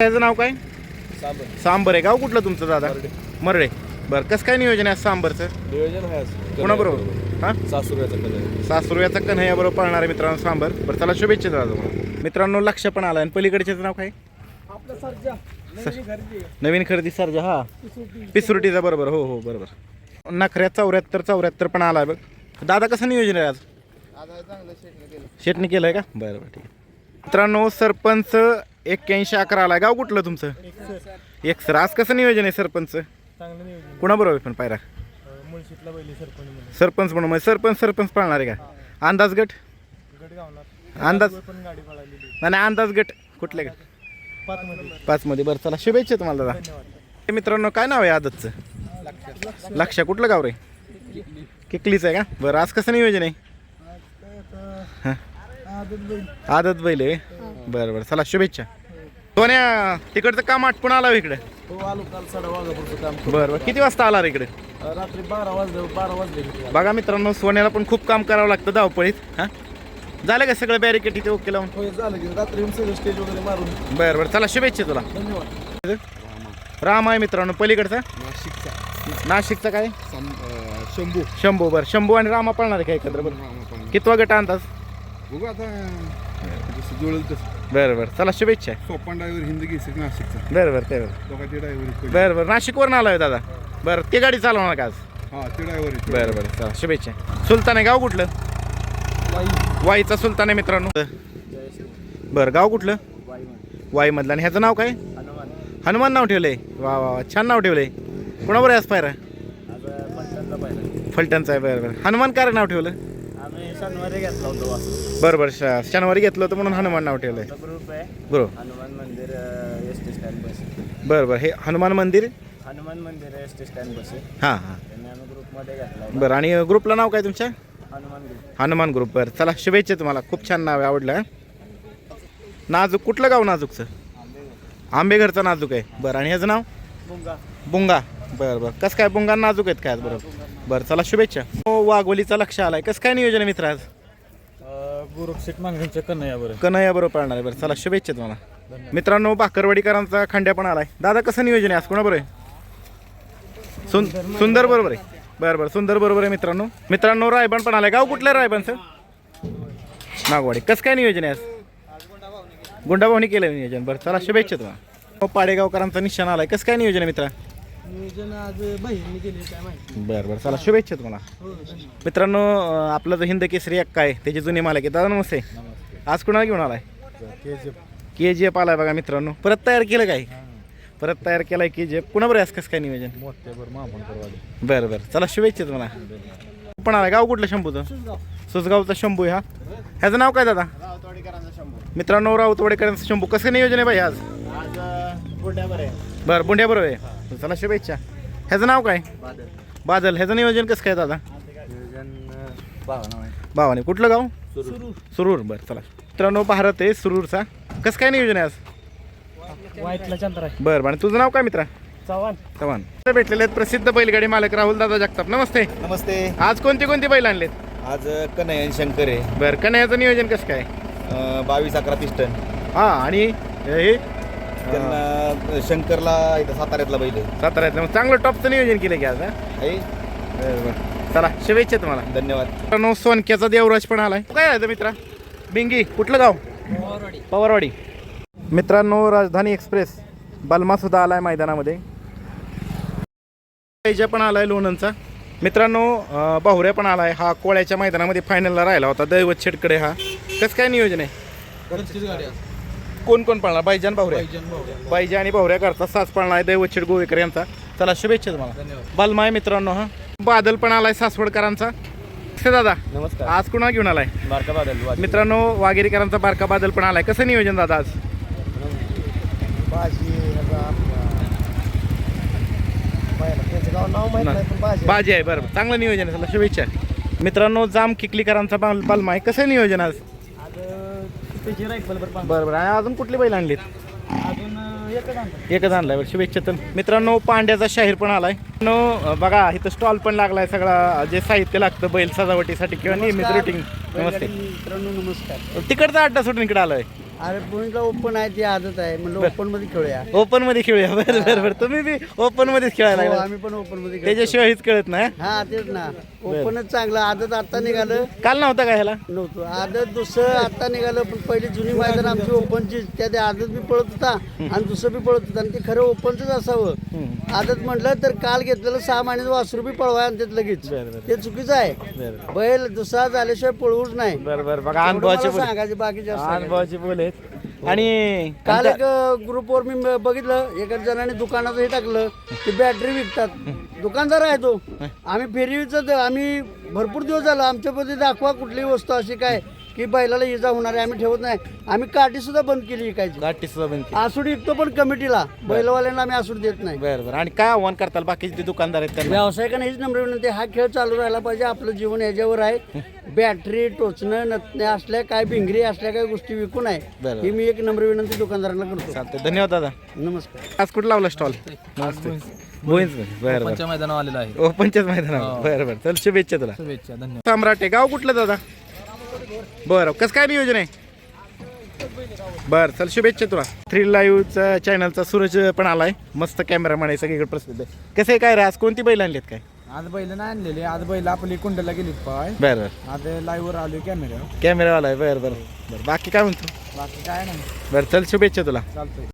ह्याचं नाव काय? सांबर. आहे. गाव कुठलं तुमचं दादा? मरडे. बरं कसं काय नियोजन आहे आज सांबरचं? नियोजन आहे कोणाबरोबर? हां? सासुऱ्याचा कलर सासुरव्याचा कन्हैया बरोबर पळणार आहे मित्रांनो सांबर. बरं चला शुभेच्छा दादा तुम्हाला. मित्रांनो लक्ष पण आला. आणि पलीकडच्याचं नाव काय? नवीन खरेदी. सर्जा हा? पिसुरटीचा बरोबर. हो हो बरोबर. नखऱ्या चौऱ्याहत्तर चौऱ्याहत्तर पण आलाय बघ. दादा कसं नियोजन आहे आज? शेटणी केलंय का? बरं बरं ठीक आहे. मित्रांनो सरपंच एक्क्याऐंशी अकरा आलाय. गाव कुठलं तुमचं? एक सर आज कसं नियोजन आहे सरपंच? चांगलं नियोजन. कुणाबरोबर आहे पण पायरा? मुळशीतला पहिली सरपंच म्हणून. सरपंच म्हणून. म्हणजे सरपंच सरपंच पाळणार आहे का? अंदाज गट? गावणार. अंदाज? पण गाडी पळालेली नाही नाही, अंदाज गट. कुठल्या गट? पाच मध्ये पाच मध्ये बरं चला शुभेच्छा तुम्हाला दादा. हे मित्रांनो काय नाव आहे आदतचं? लक्ष कुठलं गाव रे? किकलीच आहे का? बरं आज कसं नियोजन आहे? हां? आदत बैल आहे. बरं बरं. चला शुभेच्छा. सोन्या तिकडचं काम आटपून आला इकडे. हो आलो काल साडा वाजापूरचं काम बरं बरं. किती वाजता आला रे इकडे? अं, रात्री बारा वाजले बारा वाजले किती बघा मित्रांनो सोन्याला पण खूप काम करावं लागतं धावपळीत. हां? झालं का सगळं बॅरिकेड इथे ओके लावून? होय झालं की. रात्री येऊन सगळं स्टेज वगैरे मारून. बरं बरं. चला शुभेच्छा तुला. धन्यवाद. राम आहे मित्रांनो. पलीकडचा? नाशिकचा. नाशिकचा काय? शंभू. शंभू बरं. शंभू आणि रामा पळणार आहे का एकत्र? बरं कितवा गट अंदाज बघू आता. जसं जुळेल तसं. बरं बरं. चला शुभेच्छा. सोपान ड्रायव्हर हिंद घेसे नाशिकचा. बरं बरं ते बरं. दोघांचे ड्रायव्हर बरं बरं. नाशिकवरून आलोय दादा. बरं ते गाडी चालवणार का आज? हा ते ड्रायव्हर बरं बरं. चला शुभेच्छा. सुलतान आहे गाव कुठलं? वाईचा सुलतान आहे मित्रांनो. बरं गाव कुठलं? वाईमधलं. आणि ह्याचं नाव काय? हनुमान नाव ठेवलंय. वा वा वा. छान नाव ठेवलंय. कोणाबरोबर आहे आज पायरा? फलटणचं आहे. बरं बरं. हनुमान काय नाव ठेवलं. आम्ही शनिवारी घेतला होतो वासरू बरं बरं श- शनिवारी घेतलं होतं म्हणून हनुमान नाव ठेवलंय. ग्रुप आहे. बरोबर. हनुमान मंदिर एस टी स्टँड बस. बरं बरं. हे हनुमान मंदिर? हनुमान मंदिर एस टी स्टँड बस. आहे हां हां. त्यांनी आम्ही ग्रुपमध्ये घेतला होता. बरं आणि ग्रुपला नाव काय तुमच्या? हनुमान ग्रुप. हनुमान ग्रुप. बरं चला शुभेच्छा तुम्हाला. खूप छान नाव आहे आवडलं हं. नाजूक कुठलं गाव नाजूकचं? आंबेघरचं नाजूक आहे. बरं आणि ह्याचं नाव? बुंगा. बुंगा. बरं बरं. कसं काय बुंगा नाजूक आहेत काय आज बरोबर बरं चला शुभेच्छा. हो वाघोलीचा लक्ष आलाय. कसं काय नियोजन आहे मित्र आज? गुरुक्षेट मागणीचं कन्हैया बरं कन्हैया बरोबर पाळणार आहे. बरं चला शुभेच्छा तुम्हाला. मित्रांनो भाकरवाडीकरांचा खांड्या पण आलाय. दादा कसं नियोजन आहे आज? कोणाबरोबर आहे? सुन सुंदर बरोबर आहे. बरं बरं सुंदर बरोबर आहे मित्रांनो. मित्रांनो रायबन पण आलाय. गाव कुठलं रायबनचं नागवाडी कसं काय नियोजन आहे आज? गुंडाभावनी केलं नियोजन. बरं चला शुभेच्छा तुम्हाला. हो, पाडेगावकरांचा निशाण आलाय. कसं काय नियोजन आहे मित्रा? नियोजन आज बहिणी केली काय माहिती बरं बरं चला शुभेच्छा तुम्हाला. हो मित्रांनो अं, आपलं जो हिंद केसरी एक काय त्याची जुनी मालक आहे. दादा नमस्ते. आज कुणाला घेऊन आलाय? के जी एफ आलाय बघा मित्रांनो. परत तयार केलं काय? परत तयार केलाय के जी एफ कुणाबरोबर आहे आज कसं काय नियोजन? बरं बरं बरं. चला शुभेच्छा तुम्हाला. पण आला गाव कुठलं शंभूचं? सुसगावचा शंभू आहे हा? ह्याचं नाव काय दादा? मित्रांनो राऊतवाडेकरांचं शंभू. कसं नियोजन आहे भाई आज? आज गुड्यावर आहे. बरं बुंड्या बरोबर आहे. चला शुभेच्छा. ह्याचं नाव काय? बादल. बादल. ह्याचं नियोजन कसं काय दादा? नियोजन भावना आहे भावाने. कुठलं गाव? सुरू सुरूर. बरं चला. मित्रांनो भारत आहे सुरूरचा. कसं काय नियोजन आहे आज? वाईटला चंद्र आहे. बरं बरं. तुझं नाव काय मित्रा? चव्हाण. चव्हाण. भेटलेले आहेत प्रसिद्ध बैलगाडी मालक राहुल दादा जगताप. नमस्ते. नमस्ते. आज कोणती कोणती बैल आणलेत? आज कन्हैया शंकर आहे. बरं कन्हैयाचं नियोजन कसं काय? बावीस अकरा पिस्टन हा आणि हे? त्यांना शंकरला इथं साताऱ्यातला बैल आहे. साताऱ्यातलं. मग चांगलं टॉपचं नियोजन केलं की आज हा? आहे बरं बरं. चला शुभेच्छा तुम्हाला. धन्यवाद. मित्रांनो सोनक्याचा देवराज पण आलाय. काय आहे मित्रा? बिंगी कुठलं गाव? पवारवाडी. मित्रांनो राजधानी एक्सप्रेस बलमा सुद्धा आलाय मैदानामध्ये. पाहिजे पण आलाय लोणंदचा. मित्रांनो अं, बाहुऱ्या पण आलाय. हा कोळ्याच्या मैदानामध्ये फायनलला राहिला होता. दैवत शेटकडे हा. कसं काय नियोजन आहे. कोण कोण पाळणार? बाईजान बाहुऱ्या बाईजा आणि बाहुऱ्या करता सास पाळणार आहे शेट गोवेकर यांचा. चला शुभेच्छा तुम्हाला. बलमा आहे मित्रांनो हा? बादल पण आलाय सासवडकरांचा. दादा नमस्कार. आज कुणा घेऊन आलाय? बारका बादल मित्रांनो वाघेरीकरांचा बारका बादल पण आलाय. कसं नियोजन दादा आज? त्यांचं गाव नाव माहीत नाही पण बाजी बाजी आहे बरं. चांगलं नियोजन आहे. चला शुभेच्छा. मित्रांनो जाम किकलीकरांचा बाल बालमा आहे कसं नियोजन आज? आज त्याची राईफल बरं बरं बरं. आणि अजून कुठली बैल आणलीत? अजून एकच आणलं एकच आणलाय बरं. शुभेच्छा तर मित्रांनो पांड्याचा शाहीर पण आलाय. मित्रांनो, बघा इथं स्टॉल पण लागलाय सगळा. जे साहित्य लागतं बैल सजावटीसाठी किंवा नेहमीच रुटीन नमस्ते. मित्रांनो नमस्कार. तिकडचा अड्डा सोडून इकडे आलोय. अरे पुणेला ओपन आहे ती आदत आहे. म्हणलं ओपनमध्ये खेळूया. ओपनमध्ये खेळूया. बरं बरं बरं. तुम्ही बी ओपन मध्येच खेळायला हो, लागला आम्ही पण ओपनमध्ये खेळतो. त्याच्याशिवाय हेच कळत नाही हा? तेच ना. ओपनच चांगलं. आदत आता निघालं. काल नव्हता का ह्याला? नव्हतं. आदत दुसरं आता निघालं पण पहिली जुनी मैदान आमची ओपनची त्या त्या आदत बी पळत होता आणि दुसरं बी पळत होता. आणि ते खरं ओपनच असावं. आदत म्हटलं तर काल घेतलेलं सहा महिन्याचं वासरू बी पळवाय आणि त्यात लगेच. ते चुकीचं आहे. बैल दुसरा झाल्याशिवाय पळवूच नाही. बरं बरं. बघा एवढं अनुभवाचे मला बोल. सांगायचे बाकी जास्त. अनुभवाचे बोल आहेत. आणि काल एक ग्रुपवर मी म- बघितलं एका जणाने दुकानाचं हे टाकलं की बॅटरी विकतात. दुकानदार आहे तो. आम्ही फेरीच आम्ही भरपूर दिवस झाला आमच्या मध्ये दाखवा कुठलीही वस्तू अशी काय. की बैलाला इजा होणार आहे आम्ही ठेवत नाही. आम्ही काठी सुद्धा बंद केली विकायची. गाठी सुद्धा बंद केली. आसूड विकतो पण कमिटीला. बैलवाल्यांना आम्ही आसूड देत नाही. बरं बरं. आणि काय आव्हान करताल? बाकीचे जे दुकानदार आहेत त्यांना? व्यावसायिकांना हीच नम्र विनंती आहे, हा खेळ चालू राहिला पाहिजे. आपलं जीवन याच्यावर आहे. बॅटरी टोचणं नथण्या असल्या काय भिंगरी असल्या काय गोष्टी विकू नये बरोबर. ही मी एक नम्र विनंती दुकानदारांना करतो. चालतंय. धन्यवाद दादा. नमस्कार. आज कुठं लावला स्टॉल बरं बरं. मैदानावर आलेला आहे. ओपनच्याच मैदानावर. बरं बरं. चल शुभेच्छा तुला. शुभेच्छा. धन्यवाद. सम्राट आहे. गाव कुठलं दादा? बरं कसं काय नियोजन आहे? बरं चल शुभेच्छा तुला. थ्री लाईव्हचा चॅनलचा सूरज पण आलाय. मस्त कॅमेरामॅन आहे सगळीकडे प्रसिद्ध आहे. कसं आहे काय रे आज कोणती बैल आणलीत काय? आज बैल नाही आणलेली. आज बैल आपली कुंडला गेली पाय. बरं बरं. आज लाईव्ह वर. आलो कॅमेरा कॅमेरावाला आहे बरं बरं. बरं बाकी काय म्हणतो? बाकी काय नाही. बरं चल शुभेच्छा तुला. चालतंय.